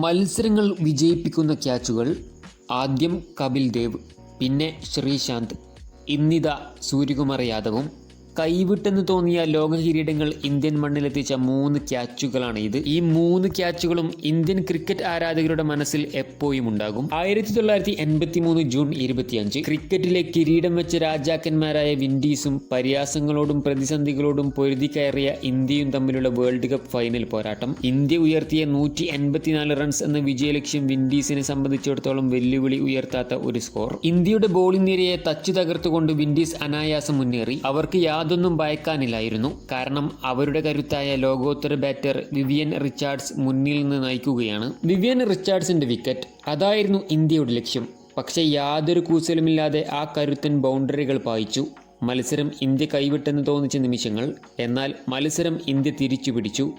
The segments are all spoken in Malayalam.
മത്സരങ്ങൾ വിജയിപ്പിക്കുന്ന ക്യാച്ചുകൾ ആദ്യം കപിൽ ദേവ് പിന്നെ ശ്രീശാന്ത് ഇന്നിത സൂര്യകുമാർ യാദവും കൈവിട്ടെന്ന് തോന്നിയ ലോക കിരീടങ്ങൾ ഇന്ത്യൻ മണ്ണിലെത്തിച്ച മൂന്ന് ക്യാച്ചുകളാണ് ഇത്. ഈ മൂന്ന് ക്യാച്ചുകളും ഇന്ത്യൻ ക്രിക്കറ്റ് ആരാധകരുടെ മനസ്സിൽ എപ്പോഴും ഉണ്ടാകും. ആയിരത്തി തൊള്ളായിരത്തി എൺപത്തി മൂന്ന് ജൂൺ ഇരുപത്തിയഞ്ച് ക്രിക്കറ്റിലെ കിരീടം വെച്ച രാജാക്കന്മാരായ വിൻഡീസും പരിയാസങ്ങളോടും പ്രതിസന്ധികളോടും പൊരുതി കയറിയ ഇന്ത്യയും തമ്മിലുള്ള വേൾഡ് കപ്പ് ഫൈനൽ പോരാട്ടം. ഇന്ത്യ ഉയർത്തിയ നൂറ്റി എൺപത്തിനാല് റൺസ് എന്ന വിജയലക്ഷ്യം വിൻഡീസിനെ സംബന്ധിച്ചിടത്തോളം വെല്ലുവിളി ഉയർത്താത്ത ഒരു സ്കോർ. ഇന്ത്യയുടെ ബോളിംഗ് നിരയെ തച്ചു തകർത്തുകൊണ്ട് വിൻഡീസ് അനായാസം മുന്നേറി. അവർക്ക് യാതൊന്നും ഭയക്കാനില്ലായിരുന്നു. കാരണം അവരുടെ കരുത്തായ ലോകോത്തര ബാറ്റർ വിവിയൻ റിച്ചാർഡ്സ് മുന്നിൽ നിന്ന് നയിക്കുകയാണ്. വിവിയൻ റിച്ചാർഡ്സിന്റെ വിക്കറ്റ് അതായിരുന്നു ഇന്ത്യയുടെ ലക്ഷ്യം. പക്ഷേ യാതൊരു കൂസലുമില്ലാതെ ആ കരുത്തൻ ബൗണ്ടറികൾ പായിച്ചു. മത്സരം ഇന്ത്യ കൈവിട്ടെന്ന് തോന്നിച്ച നിമിഷങ്ങൾ എന്നാൽ മത്സരം ഇന്ത്യ തിരിച്ചു പിടിച്ചു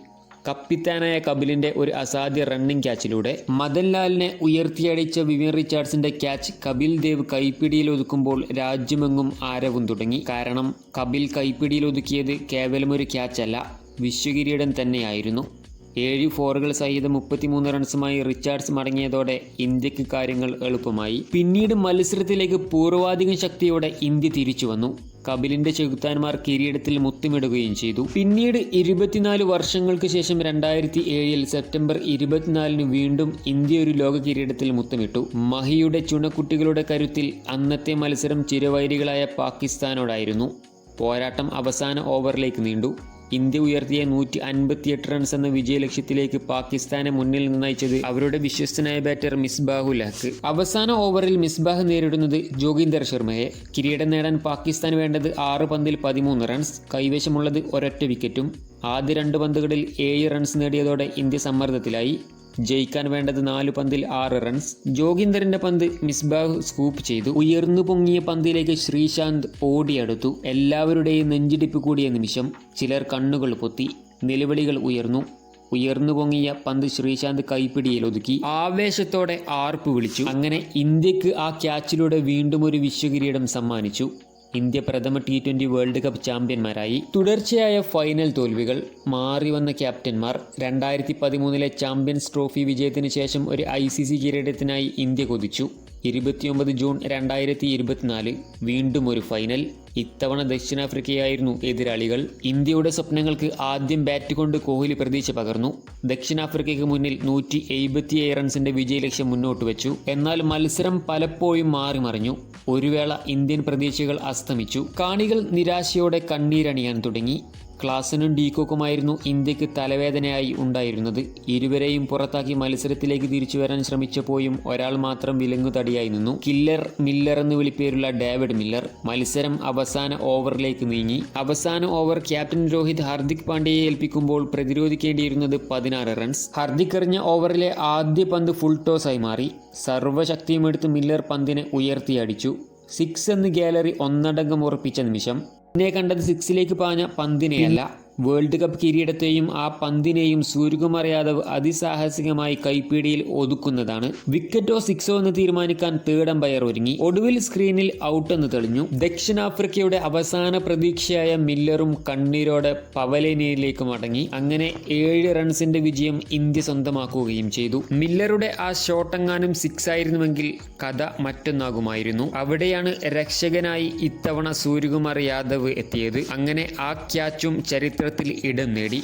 കപ്പിത്താനായ കപിലിന്റെ ഒരു അസാധ്യ റണ്ണിംഗ് ക്യാച്ചിലൂടെ മദൻലാലിനെ ഉയർത്തിയടിച്ച വിവിൻ റിച്ചാർഡ്സിന്റെ ക്യാച്ച് കപിൽ ദേവ് കൈപ്പിടിയിൽ ഒതുക്കുമ്പോൾ രാജ്യമെങ്ങും ആരവും തുടങ്ങി. കാരണം കപിൽ കൈപ്പിടിയിൽ ഒതുക്കിയത് കേവലം ഒരു ക്യാച്ചല്ല വിശ്വകിരീടം തന്നെയായിരുന്നു. ഏഴ് ഫോറുകൾ സഹിതം മുപ്പത്തിമൂന്ന് റൺസുമായി റിച്ചാർഡ്സ് മടങ്ങിയതോടെ ഇന്ത്യയ്ക്ക് കാര്യങ്ങൾ എളുപ്പമായി. പിന്നീട് മത്സരത്തിലേക്ക് പൂർവാധികം ശക്തിയോടെ ഇന്ത്യ തിരിച്ചു വന്നു. കപിലിന്റെ ചെകുത്താന്മാർ കിരീടത്തിൽ മുത്തമിടുകയും ചെയ്തു. പിന്നീട് ഇരുപത്തിനാല് വർഷങ്ങൾക്ക് ശേഷം രണ്ടായിരത്തി ഏഴിൽ സെപ്റ്റംബർ ഇരുപത്തിനാലിന് വീണ്ടും ഇന്ത്യ ഒരു ലോക കിരീടത്തിൽ മുത്തമിട്ടു. മഹിയുടെ ചുണക്കുട്ടികളുടെ കരുത്തിൽ അന്നത്തെ മത്സരം ചിരവൈരികളായ പാകിസ്ഥാനോടായിരുന്നു. പോരാട്ടം അവസാന ഓവറിലേക്ക് നീണ്ടു. ഇന്ത്യ ഉയർത്തിയ നൂറ്റി അൻപത്തിയെട്ട് റൺസ് എന്ന വിജയലക്ഷ്യത്തിലേക്ക് പാകിസ്ഥാനെ മുന്നിൽ നിന്ന് നയിച്ചത് അവരുടെ വിശ്വസ്തനായ ബാറ്റർ മിസ്ബാഹുൽ ഹക്ക്. അവസാന ഓവറിൽ മിസ്ബാഹ് നേരിടുന്നത് ജോഗീന്ദർ ശർമ്മയെ. കിരീടം നേടാൻ പാകിസ്ഥാൻ വേണ്ടത് ആറ് പന്തിൽ പതിമൂന്ന് റൺസ് കൈവശമുള്ളത് ഒരൊറ്റ വിക്കറ്റും ആദ്യ രണ്ട് പന്തുകളിൽ ഏഴ് റൺസ് നേടിയതോടെ ഇന്ത്യ സമ്മർദ്ദത്തിലായി. ജയിക്കാൻ വേണ്ടത് നാല് പന്തിൽ ആറ് റൺസ്. ജോഗിന്ദറിന്റെ പന്ത് മിസ്ബാഹ് സ്കൂപ്പ് ചെയ്തു. ഉയർന്നു പൊങ്ങിയ പന്തിലേക്ക് ശ്രീശാന്ത് ഓടിയെടുത്തു. എല്ലാവരുടെയും നെഞ്ചിടിപ്പ് കൂടിയ നിമിഷം ചിലർ കണ്ണുകൾ പൊത്തി നിലവിളികൾ ഉയർന്നു. ഉയർന്നു പൊങ്ങിയ പന്ത് ശ്രീശാന്ത് കൈപ്പിടിയിൽ ഒതുക്കി. ആവേശത്തോടെ ആർപ്പ് വിളിച്ചു. അങ്ങനെ ഇന്ത്യയ്ക്ക് ആ ക്യാച്ചിലൂടെ വീണ്ടും ഒരു വിശ്വകിരീടം സമ്മാനിച്ചു. ഇന്ത്യ പ്രഥമ ടി ട്വന്റി വേൾഡ് കപ്പ് ചാമ്പ്യന്മാരായി. തുടർച്ചയായ ഫൈനൽ തോൽവികൾ മാറി വന്ന ക്യാപ്റ്റന്മാർ രണ്ടായിരത്തി പതിമൂന്നിലെ ചാമ്പ്യൻസ് ട്രോഫി വിജയത്തിന് ശേഷം ഒരു ഐ സി സി കിരീടത്തിനായി ഇന്ത്യ കൊതിച്ചു. ഇരുപത്തിയൊമ്പത് ജൂൺ രണ്ടായിരത്തി ഇരുപത്തിനാല് വീണ്ടും ഒരു ഫൈനൽ ഇത്തവണ ദക്ഷിണാഫ്രിക്കയായിരുന്നു എതിരാളികൾ. ഇന്ത്യയുടെ സ്വപ്നങ്ങൾക്ക് ആദ്യം ബാറ്റ് കൊണ്ട് കോഹ്ലി പ്രതീക്ഷ പകർന്നു. ദക്ഷിണാഫ്രിക്കയ്ക്ക് മുന്നിൽ നൂറ്റി എഴുപത്തിയേഴ് റൺസിന്റെ വിജയലക്ഷ്യം മുന്നോട്ട് വെച്ചു. എന്നാൽ മത്സരം പലപ്പോഴും മാറി മറിഞ്ഞു. ഒരു വേള ഇന്ത്യൻ പ്രതീക്ഷകൾ അസ്തമിച്ചു. കാണികൾ നിരാശയോടെ കണ്ണീരണിയാൻ തുടങ്ങി. ക്ലാസനും ഡീകോക്കുമായിരുന്നു ഇന്ത്യയ്ക്ക് തലവേദനയായി ഉണ്ടായിരുന്നത്. ഇരുവരെയും പുറത്താക്കി മത്സരത്തിലേക്ക് തിരിച്ചു വരാൻ ശ്രമിച്ചപ്പോഴും ഒരാൾ മാത്രം വിലങ്ങുതടിയായി നിന്നു. കില്ലർ മില്ലർ എന്ന് വിളിപ്പേരുള്ള ഡേവിഡ് മില്ലർ മത്സരം അവസാന ഓവറിലേക്ക് നീങ്ങി. അവസാന ഓവർ ക്യാപ്റ്റൻ രോഹിത് ഹാർദിക് പാണ്ഡ്യയെ ഏൽപ്പിക്കുമ്പോൾ പ്രതിരോധിക്കേണ്ടിയിരുന്നത് പതിനാറ് റൺസ്. ഹാർദിക് എറിഞ്ഞ ഓവറിലെ ആദ്യ പന്ത് ഫുൾ ടോസായി മാറി. സർവശക്തിയുമെടുത്ത് മില്ലർ പന്തിനെ ഉയർത്തിയടിച്ചു. സിക്സ് എന്ന് ഗാലറി ഒന്നടങ്കം ഉറപ്പിച്ച നിമിഷം പിന്നെ കണ്ടത് സിക്സിലേക്ക് പാഞ്ഞ പന്തിനെയല്ല. വേൾഡ് കപ്പ് കിരീടത്തെയും ആ പന്തിനെയും സൂര്യകുമാർ യാദവ് അതിസാഹസികമായി കൈപ്പിടിയിൽ ഒതുക്കുന്നതാണ്. വിക്കറ്റോ സിക്സോ എന്ന് തീരുമാനിക്കാൻ തേർഡ് അമ്പയർ ഒരുങ്ങി. ഒടുവിൽ സ്ക്രീനിൽ ഔട്ട് എന്ന് തെളിഞ്ഞു. ദക്ഷിണാഫ്രിക്കയുടെ അവസാന പ്രതീക്ഷയായ മില്ലറും കണ്ണീരോടെ പവലേനിയയിലേക്ക് മടങ്ങി. അങ്ങനെ ഏഴ് റൺസിന്റെ വിജയം ഇന്ത്യ സ്വന്തമാക്കുകയും ചെയ്തു. മില്ലറുടെ ആ ഷോട്ടെങ്ങാനും സിക്സ് ആയിരുന്നുവെങ്കിൽ കഥ മറ്റൊന്നാകുമായിരുന്നു. അവിടെയാണ് രക്ഷകനായി ഇത്തവണ സൂര്യകുമാർ യാദവ് എത്തിയത്. അങ്ങനെ ആ ക്യാച്ചും ചരിത്രത്തിൽ ഇടം നേടി.